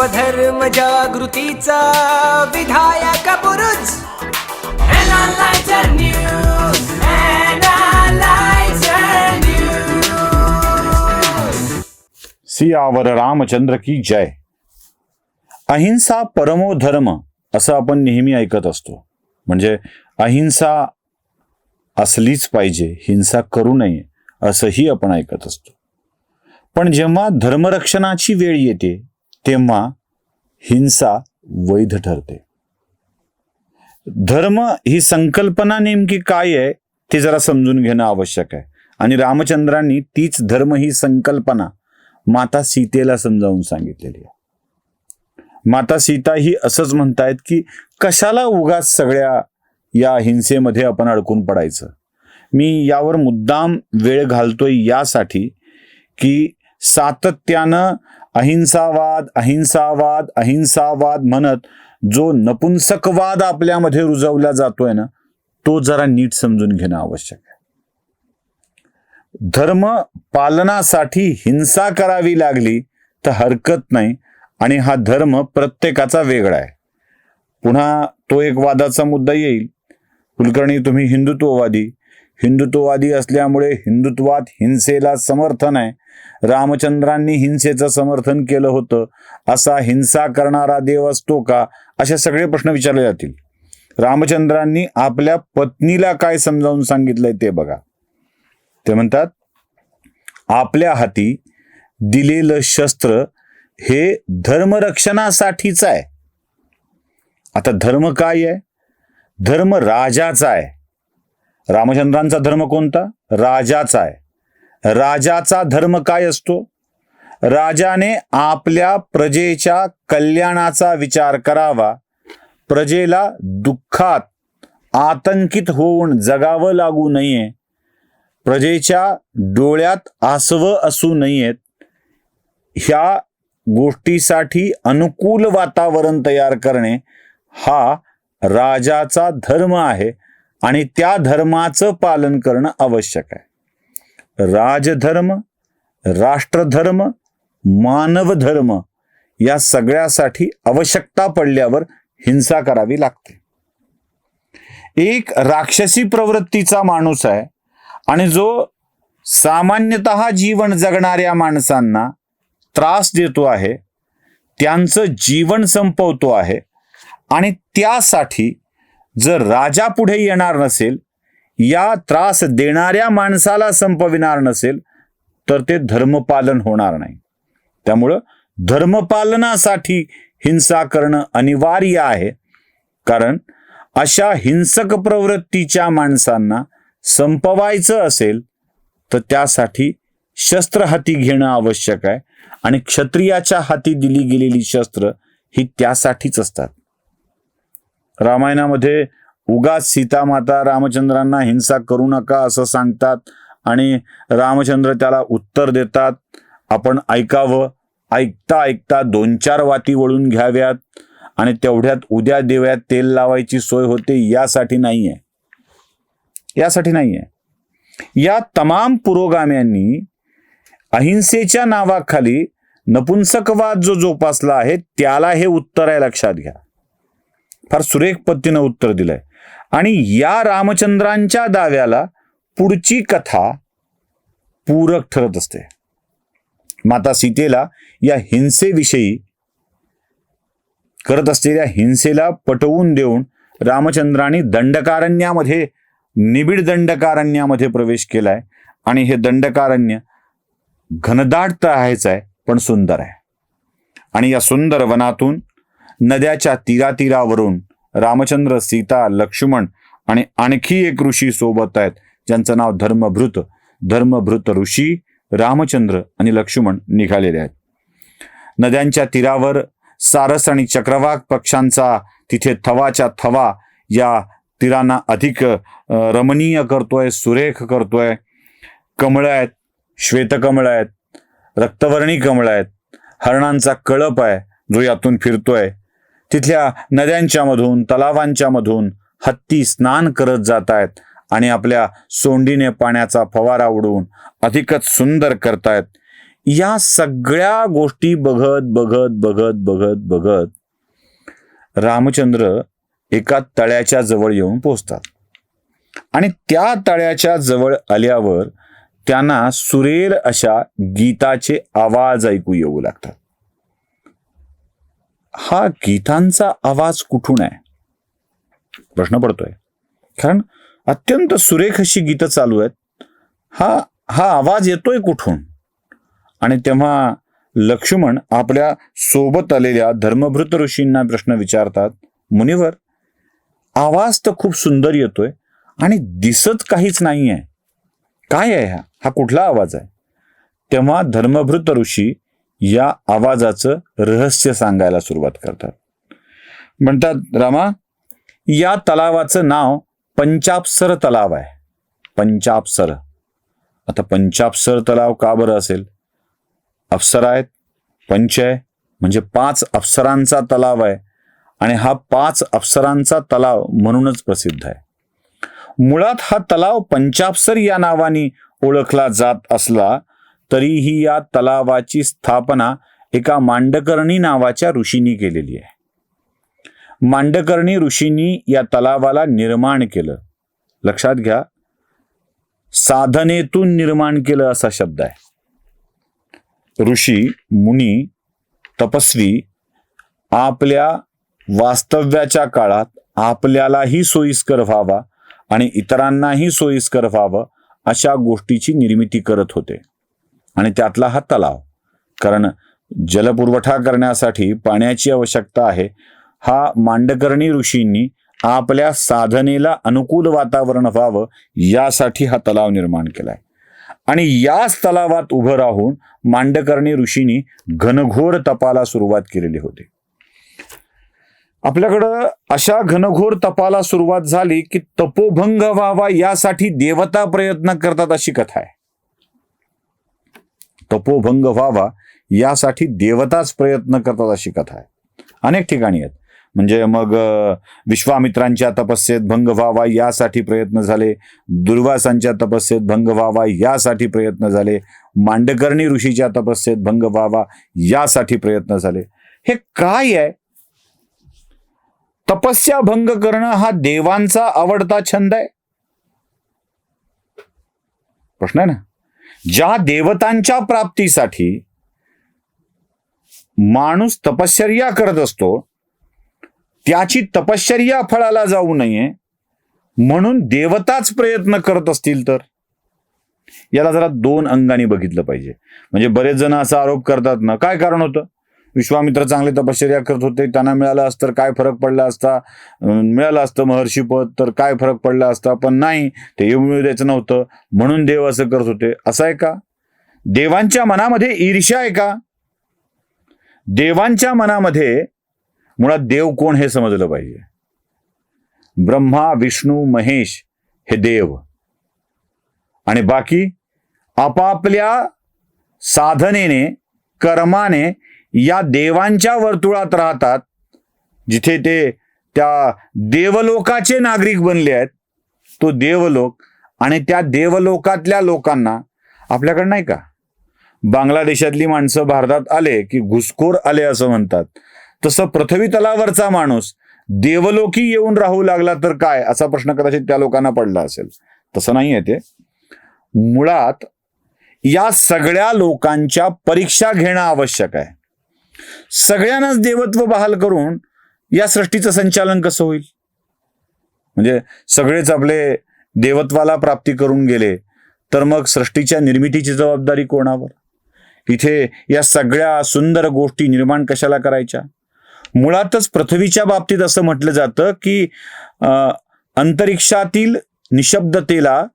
स्वधर्म जागृतीचा विधायक News. सियावर रामचंद्र की जय. अहिंसा परमो धर्म असं आपण नेहमी ऐकत असतो. म्हणजे अहिंसा असलीच पाहिजे हिंसा करू नये असंही आपण ऐकत असतो. पण जेव्हा धर्मरक्षणाची वेळ येते तेव्हा हिंसा वैध ठरते. धर्म ही संकल्पना नेमकी काय आहे ते जरा समजून घेणं आवश्यक आहे. आणि रामचंद्रांनी तीच धर्म ही संकल्पना माता सीतेला समजावून सांगितलेली आहे. माता सीता ही असंच म्हणतायत की कशाला उगाच सगळ्या या हिंसेमध्ये आपण अडकून पडायचं? मी यावर मुद्दाम वेळ घालतोय यासाठी की सातत्यानं अहिंसावाद अहिंसावाद अहिंसावाद म्हणत जो नपुंसकवाद आपल्यामध्ये रुजवला जातोय ना तो जरा नीट समजून घेणं आवश्यक आहे. धर्म पालनासाठी हिंसा करावी लागली तर हरकत नाही आणि हा धर्म प्रत्येकाचा वेगळा आहे. पुन्हा तो एक वादाचा मुद्दा येईल. कुलकर्णी तुम्ही हिंदुत्ववादी. हिंदुत्ववादी असल्यामुळे हिंदुत्वात हिंसेला समर्थन आहे. रामचंद्रांनी हिंसेचं समर्थन केलं होतं. असा हिंसा करणारा देव असतो का? असे सगळे प्रश्न विचारले जातील. रामचंद्रांनी आपल्या पत्नीला काय समजावून सांगितलंय ते बघा. ते म्हणतात आपल्या हाती दिलेलं शस्त्र हे धर्मरक्षणासाठीच आहे. आता धर्म काय आहे? धर्म राजाचा आहे. रामचंद्रांचा धर्म कोणता? राजाचा आहे. राजाचा धर्म काय असतो? राजाने आपल्या प्रजेच्या कल्याणाचा विचार करावा. प्रजेला दुःखात आतंकित होऊन जगावं लागू नये. प्रजेच्या डोळ्यात आसव असू नयेत. ह्या गोष्टीसाठी अनुकूल वातावरण तयार करणे हा राजाचा धर्म आहे आणि त्या धर्माचं पालन करणं आवश्यक आहे. राजधर्म राष्ट्रधर्म मानवधर्म या सगळ्यासाठी आवश्यकता पडल्यावर हिंसा करावी लागते. एक राक्षसी प्रवृत्तीचा माणूस आहे आणि जो सामान्यतः जीवन जगणाऱ्या माणसांना त्रास देतो आहे त्यांचं जीवन संपवतो आहे आणि त्यासाठी जर राजा पुढे येणार नसेल या त्रास देणाऱ्या माणसाला संपविणार नसेल तर ते धर्मपालन होणार नाही. त्यामुळं धर्मपालनासाठी हिंसा करणं अनिवार्य आहे. कारण अशा हिंसक प्रवृत्तीच्या माणसांना संपवायचं असेल तर त्यासाठी शस्त्र हाती घेणं आवश्यक आहे आणि क्षत्रियाच्या हाती दिली गेलेली शस्त्र ही त्यासाठीच असतात. रामायणामध्ये उगाच सीतामाता रामचंद्रांना हिंसा करू नका असं सांगतात आणि रामचंद्र त्याला उत्तर देतात. आपण ऐकावं. ऐकता ऐकता दोन चार वाती वळून घ्याव्यात आणि तेवढ्यात उद्या देव्यात तेल लावायची सोय होते यासाठी नाही आहे यासाठी नाही आहे या तमाम पुरोगाम्यांनी अहिंसेच्या नावाखाली नपुंसकवाद जो जोपासला आहे त्याला हे उत्तर आहे लक्षात घ्या. फार सुरेख पद्धतीनं उत्तर दिलंय. आणि या रामचंद्रांच्या दाव्याला पुढची कथा पूरक ठरत असते. माता सीतेला या हिंसेविषयी करत असलेल्या हिंसेला पटवून देऊन रामचंद्रांनी दंडकारण्यामध्ये निबिड दंडकारण्यामध्ये प्रवेश केलाय आणि हे दंडकारण्य घनदाट तर आहेच आहे पण सुंदर आहे. आणि या सुंदर वनातून नद्याच्या तीरातीरावरून रामचंद्र सीता लक्ष्मण आणि आणखी एक ऋषी सोबत आहेत ज्यांचं नाव धर्मभृत. धर्मभृत ऋषी रामचंद्र आणि लक्ष्मण निघालेले आहेत. नद्यांच्या तीरावर सारस आणि चक्रवाक पक्षांचा तिथे थवाच्या थवा या तीरांना अधिक रमणीय करतोय सुरेख करतोय. कमळं आहेत श्वेतकमळ आहेत रक्तवर्णी कमळ आहेत. हरणांचा कळप आहे जो यातून फिरतोय. तिथल्या नद्यांच्या मधून तलावांच्या मधून हत्ती स्नान करत जात आहेत आणि आपल्या सोंडीने पाण्याचा फवारा उडवून अधिकच सुंदर करतायत. या सगळ्या गोष्टी बघत बघत बघत बघत बघत रामचंद्र एका तळ्याच्या जवळ येऊन पोचतात आणि त्या तळ्याच्या जवळ आल्यावर त्यांना सुरेल अशा गीताचे आवाज ऐकू येऊ लागतात. हा गीतांचा आवाज कुठून आहे? प्रश्न पडतोय. कारण अत्यंत सुरेख अशी गीतं चालू आहेत. हा हा आवाज येतोय कुठून? आणि तेव्हा लक्ष्मण आपल्यासोबत आलेल्या धर्मभृत ऋषींना प्रश्न विचारतात मुनिवर आवाज तर खूप सुंदर येतोय आणि दिसत काहीच नाही आहे काय आहे हा? हा कुठला आवाज आहे? तेव्हा धर्मभृत ऋषी या आवाजाचं रहस्य सांगायला सुरुवात करतात. म्हणतात रामा या तलावाचं नाव पंचापसर तलाव आहे. पंचापसर. आता पंचापसर तलाव का बरं असेल? अप्सरा आहेत पंच आहे म्हणजे पाच अप्सरांचा तलाव आहे. आणि हा पाच अप्सरांचा तलाव म्हणूनच प्रसिद्ध आहे. मुळात हा तलाव पंचापसर या नावाने ओळखला जात असला तरीही या तलावाची स्थापना एका मांडकर्णी नावाच्या ऋषींनी केलेली आहे. मांडकर्णी ऋषींनी या तलावाला निर्माण केलं. लक्षात घ्या साधनेतून निर्माण केलं असा शब्द आहे. ऋषी मुनी तपस्वी आपल्या वास्तव्याच्या काळात आपल्यालाही सोयीस्कर व्हावा आणि इतरांनाही सोयीस्कर व्हावं अशा गोष्टीची निर्मिती करत होते. आणि त्यातला हा तलाव. कारण जलपुरवठा करण्यासाठी पाण्याची आवश्यकता आहे. हा मांडकर्णी ऋषींनी आपल्या साधनेला अनुकूल वातावरण व्हावं यासाठी हा तलाव निर्माण केलाय. आणि याच तलावात उभं राहून मांडकर्णी ऋषींनी घनघोर तपाला सुरुवात केलेली होती. आपल्याकडं अशा घनघोर तपाला सुरुवात झाली की तपोभंग व्हावा यासाठी देवता प्रयत्न करतात अशी कथा आहे. तपोभंग व्हावा यासाठी देवताच प्रयत्न करतात अशी कथा आहे. अनेक ठिकाणी आहेत. म्हणजे मग विश्वामित्रांच्या तपस्येत भंग व्हावा यासाठी प्रयत्न झाले. दुर्वासांच्या तपस्येत भंग व्हावा यासाठी प्रयत्न झाले. मांडकर्णी ऋषीच्या तपस्येत भंग व्हावा यासाठी प्रयत्न झाले. हे काय आहे? तपस्या भंग करणं हा देवांचा आवडता छंद आहे? प्रश्न आहे ना? ज्या देवतांच्या प्राप्तीसाठी माणूस तपश्चर्या करत असतो त्याची तपश्चर्या फळाला जाऊ नये म्हणून देवताच प्रयत्न करत असतील तर. याला जरा दोन अंगाने बघितलं पाहिजे. म्हणजे बरेच जण असा आरोप करतात ना काय कारण होतं? विश्वामित्र चांगले तपश्चर्या करत होते. त्यांना मिळालं असतं काय फरक पडला असता? मिळालं असतं महर्षी पद तर काय फरक पडला असता? पण नाही ते येऊ मिळू द्यायचं नव्हतं. म्हणून देव असं करत होते. असं आहे का? देवांच्या मनामध्ये ईर्ष्या आहे का? देवांच्या मनामध्ये मुळात देव कोण हे समजलं पाहिजे? ब्रह्मा विष्णू महेश हे देव. आणि बाकी आपापल्या साधनेने कर्माने या देवांच्या वर्तुळात राहतात जिथे ते त्या देवलोकाचे नागरिक बनले आहेत तो देवलोक आणि त्या देवलोकातल्या लोकांना आपल्याकडे नाही का? बांगलादेशातली माणसं भारतात आले की घुसखोर आले असं म्हणतात. तसं पृथ्वी तलावरचा माणूस देवलोकी येऊन राहू लागला तर काय? असा प्रश्न कदाचित त्या लोकांना पडला असेल. तसं नाही आहे ते. मुळात या सगळ्या लोकांच्या परीक्षा घेणं आवश्यक आहे. सगळ्यांनाच देवत्व बहाल करून या सृष्टीचं संचालन कसं होईल? म्हणजे सगळेच आपले देवत्वाला प्राप्ती करून गेले तर मग सृष्टीच्या निर्मितीची जबाबदारी कोणावर? इथे या सगळ्या सुंदर गोष्टी निर्माण कशाला करायच्या? मुळातच पृथ्वीच्या बाबतीत असं म्हटलं जातं की अं, अंतरिक्षातील निशब्दतेला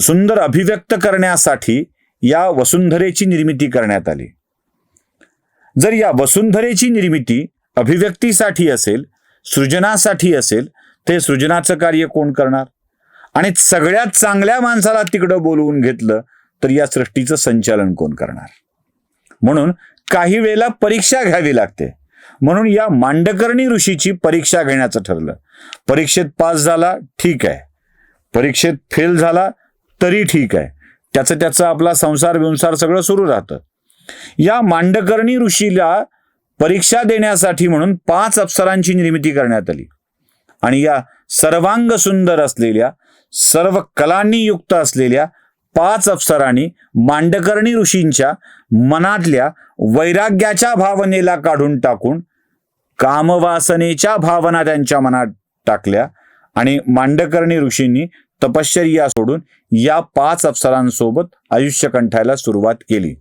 सुंदर अभिव्यक्त करण्यासाठी या वसुंधरेची निर्मिती करण्यात आली. जर या वसुंधरेची निर्मिती अभिव्यक्तीसाठी असेल सृजनासाठी असेल ते सृजनाचं कार्य कोण करणार? आणि सगळ्यात चांगल्या माणसाला तिकडं बोलवून घेतलं तर या सृष्टीचं संचालन कोण करणार? म्हणून काही वेळेला परीक्षा घ्यावी लागते. म्हणून या मांडकर्णी ऋषीची परीक्षा घेण्याचं ठरलं. परीक्षेत पास झाला ठीक आहे. परीक्षेत फेल झाला तरी ठीक आहे. त्याचं त्याचं आपला संसार विंसार सगळं सुरू राहतं. या मांडकर्णी ऋषीला परीक्षा देण्यासाठी म्हणून पाच अप्सरांची निर्मिती करण्यात आली. आणि या सर्वांग सुंदर असलेल्या सर्व कलांनी युक्त असलेल्या पाच अप्सरांनी मांडकर्णी ऋषींच्या मनातल्या वैराग्याच्या भावनेला काढून टाकून कामवासनेच्या भावना त्यांच्या मनात टाकल्या आणि मांडकर्णी ऋषींनी तपश्चर्या सोडून या पाच अप्सरांसोबत आयुष्य कंठायला सुरुवात केली.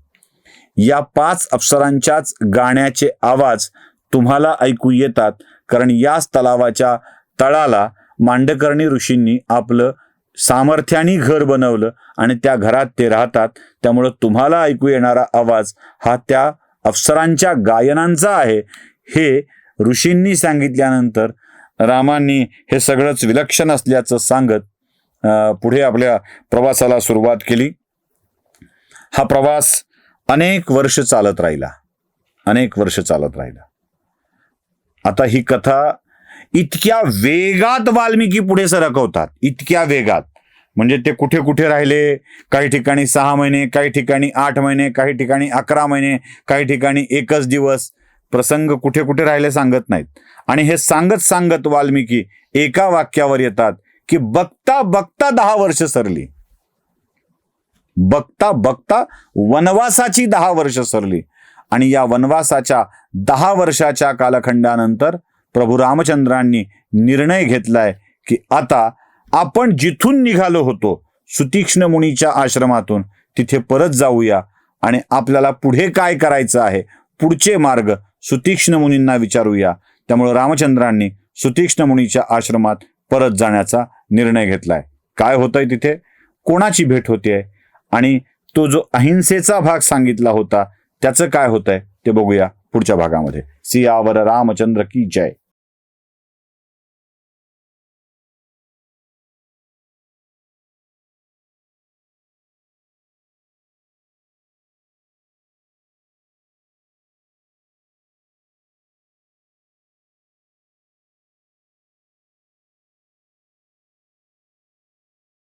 या पाच अप्सरांच्याच गाण्याचे आवाज तुम्हाला ऐकू येतात. कारण याच तलावाच्या तळाला मांडकर्णी ऋषींनी आपलं सामर्थ्याने घर बनवलं आणि त्या घरात ते राहतात. त्यामुळं तुम्हाला ऐकू येणारा आवाज हा त्या अप्सरांच्या गायनांचा आहे. हे ऋषींनी सांगितल्यानंतर रामांनी हे सगळंच विलक्षण असल्याचं सांगत पुढे आपल्या प्रवासाला सुरुवात केली. हा प्रवास अनेक वर्ष चालत राहिला. अनेक वर्ष चालत राहिला. आता ही कथा इतक्या वेगात वाल्मिकी पुढे सरकवतात. इतक्या वेगात. म्हणजे ते कुठे कुठे राहिले? काही ठिकाणी सहा महिने काही ठिकाणी आठ महिने काही ठिकाणी अकरा महिने काही ठिकाणी एकच दिवस. प्रसंग कुठे कुठे राहिले सांगत नाहीत. आणि हे सांगत सांगत वाल्मिकी एका वाक्यावर येतात की बघता बघता दहा वर्ष सरली. बघता बघता वनवासाची दहा वर्ष सरली. आणि या वनवासाच्या दहा वर्षाच्या कालखंडानंतर प्रभू रामचंद्रांनी निर्णय घेतलाय की आता आपण जिथून निघालो होतो सुतीक्ष्ण मुनीच्या आश्रमातून तिथे परत जाऊया आणि आपल्याला पुढे काय करायचं आहे पुढचे मार्ग सुतीक्ष्ण मुनींना विचारूया. त्यामुळे रामचंद्रांनी सुतीक्ष्ण मुनीच्या आश्रमात परत जाण्याचा निर्णय घेतलाय. काय होतंय तिथे? कोणाची भेट होतीये? आणि तो जो अहिंसेचा भाग सांगितला होता त्याचं काय होतंय? ते बघूया पुढच्या भागामध्ये. सियावर रामचंद्र की जय.